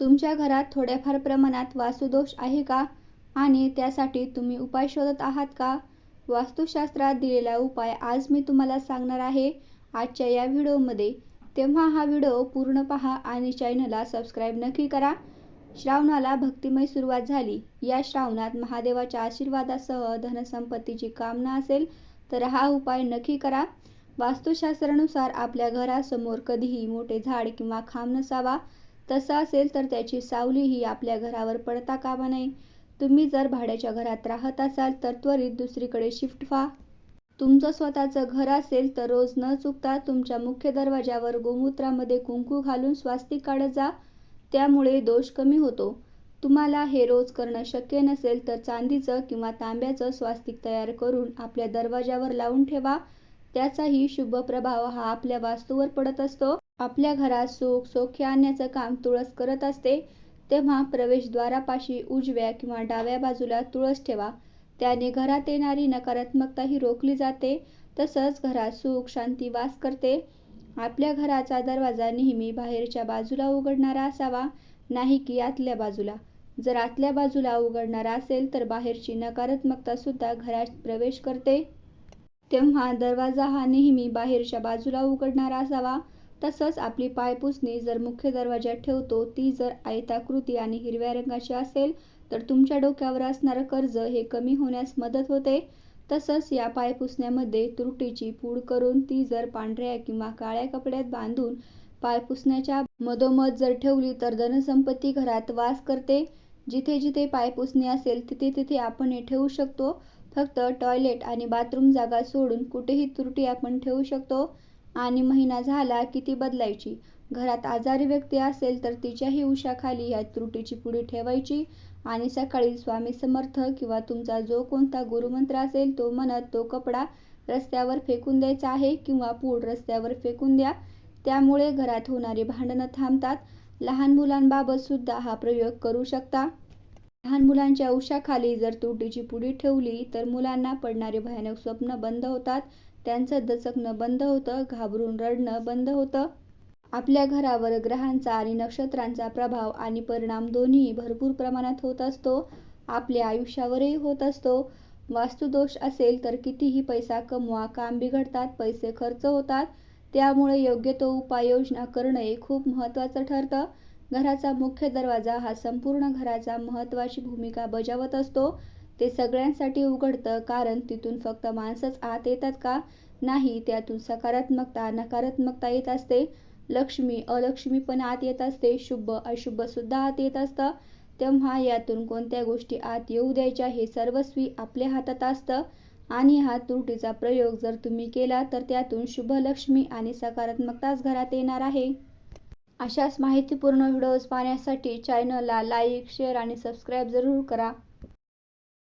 तुमच्या घरात थोड्याफार प्रमाणात वास्तुदोष आहे का? आणि त्यासाठी तुम्ही उपाय शोधत आहात का? वास्तुशास्त्रात दिलेला उपाय आज मी तुम्हाला सांगणार आहे. आजच्या या व्हिडिओमध्ये तेव्हा हा व्हिडिओ पूर्ण पहा आणि चॅनलला सबस्क्राईब नक्की करा. श्रावणाला भक्तिमय सुरुवात झाली. या श्रावणात महादेवाच्या आशीर्वादासह धनसंपत्तीची कामना असेल तर हा उपाय नक्की करा. वास्तुशास्त्रानुसार आपल्या घरासमोर कधीही मोठे झाड किंवा खांब नसावा. तसं असेल तर त्याची सावली ही आपल्या घरावर पडता कामा नये. तुम्ही जर भाड्याच्या घरात राहत असाल तर त्वरित दुसरीकडे शिफ्ट व्हा. तुमचं स्वतःचं घर असेल तर रोज न चुकता तुमच्या मुख्य दरवाजावर गोमूत्रामध्ये कुंकू घालून स्वास्तिक काढत जा. त्यामुळे दोष कमी होतो. तुम्हाला हे रोज करणं शक्य नसेल तर चांदीचं किंवा तांब्याचं स्वास्तिक तयार करून आपल्या दरवाजावर लावून ठेवा. त्याचाही शुभ प्रभाव हा आपल्या वास्तूवर पडत असतो. आपल्या घरात सुख सौख्य आणण्याचं काम तुळस करत असते तेव्हा प्रवेशद्वारापाशी उजव्या किंवा डाव्या बाजूला तुळस ठेवा. त्याने घरात येणारी नकारात्मकता ही रोखली जाते तसंच घरात सुख शांती वास करते. आपल्या घराचा दरवाजा नेहमी बाहेरच्या बाजूला उघडणारा असावा नाही की आतल्या बाजूला. जर आतल्या बाजूला उघडणारा असेल तर बाहेरची नकारात्मकता सुद्धा घरात प्रवेश करते. तेव्हा दरवाजा हा नेहमी बाहेरच्या बाजूला उघडणारा असावा तसंच आपली पायपुसणी जर मुख्य दरवाज्यात ठेवतो ती जर आयताकृती आणि हिरव्या रंगाची असेल तर तुमच्या डोक्यावर असणारं कर्ज हे कमी होण्यास मदत होते. तसंच या पायपुसण्यामध्ये तुरटीची पूड करून ती जर पांढऱ्या किंवा काळ्या कपड्यात बांधून पायपुसण्याच्या मधोमध जर ठेवली तर धनसंपत्ती घरात वास करते. जिथे जिथे पायपुसणी असेल तिथे तिथे आपण हे ठेवू शकतो. फक्त टॉयलेट आणि बाथरूम जागा सोडून कुठेही तुरटी आपण ठेवू शकतो. आणि महिना झाला की ती बदलायची. घरात आजारी व्यक्ती असेल तर तिच्याही उशाखाली ह्या त्रुटीची पुडी ठेवायची आणि सकाळी स्वामी समर्थ किंवा तुमचा जो कोणता गुरुमंत्र असेल तो म्हणत तो कपडा रस्त्यावर फेकून द्यायचा आहे किंवा पूड रस्त्यावर फेकून द्या. त्यामुळे घरात होणारी भांडणं थांबतात. लहान मुलांबाबत सुद्धा हा प्रयोग करू शकता. लहान मुलांच्या उशाखाली जर तुरटीची पुडी ठेवली तर मुलांना पडणारे भयानक स्वप्न बंद होतात. त्यांचं दचकणं बंद होतं घाबरून रडणं बंद होतं. आपल्या घरावर ग्रहांचा आणि नक्षत्रांचा प्रभाव आणि परिणाम दोन्ही भरपूर प्रमाणात होत असतो. आपल्या आयुष्यावरही होत असतो. वास्तुदोष असेल तर कितीही पैसा कमवा काम बिघडतात पैसे खर्च होतात. त्यामुळे योग्य तो उपाययोजना करणे खूप महत्त्वाचं ठरतं. घराचा मुख्य दरवाजा हा संपूर्ण घराचा महत्त्वाची भूमिका बजावत असतो. ते सगळ्यांसाठी उघडतं कारण तिथून फक्त माणसंच आत येतात का? नाही त्यातून सकारात्मकता नकारात्मकता येत असते. लक्ष्मी अलक्ष्मी पण आत येत असते. शुभ अशुभसुद्धा आत येत असतं. तेव्हा यातून कोणत्या गोष्टी आत येऊ द्यायच्या हे सर्वस्वी आपल्या हातात असतं. आणि हा त्रुटीचा प्रयोग जर तुम्ही केला तर त्यातून शुभ लक्ष्मी आणि सकारात्मकताच घरात येणार आहे. अशाच माहितीपूर्ण व्हिडिओज पाहण्यासाठी चॅनलला लाईक शेअर आणि सबस्क्राईब जरूर करा.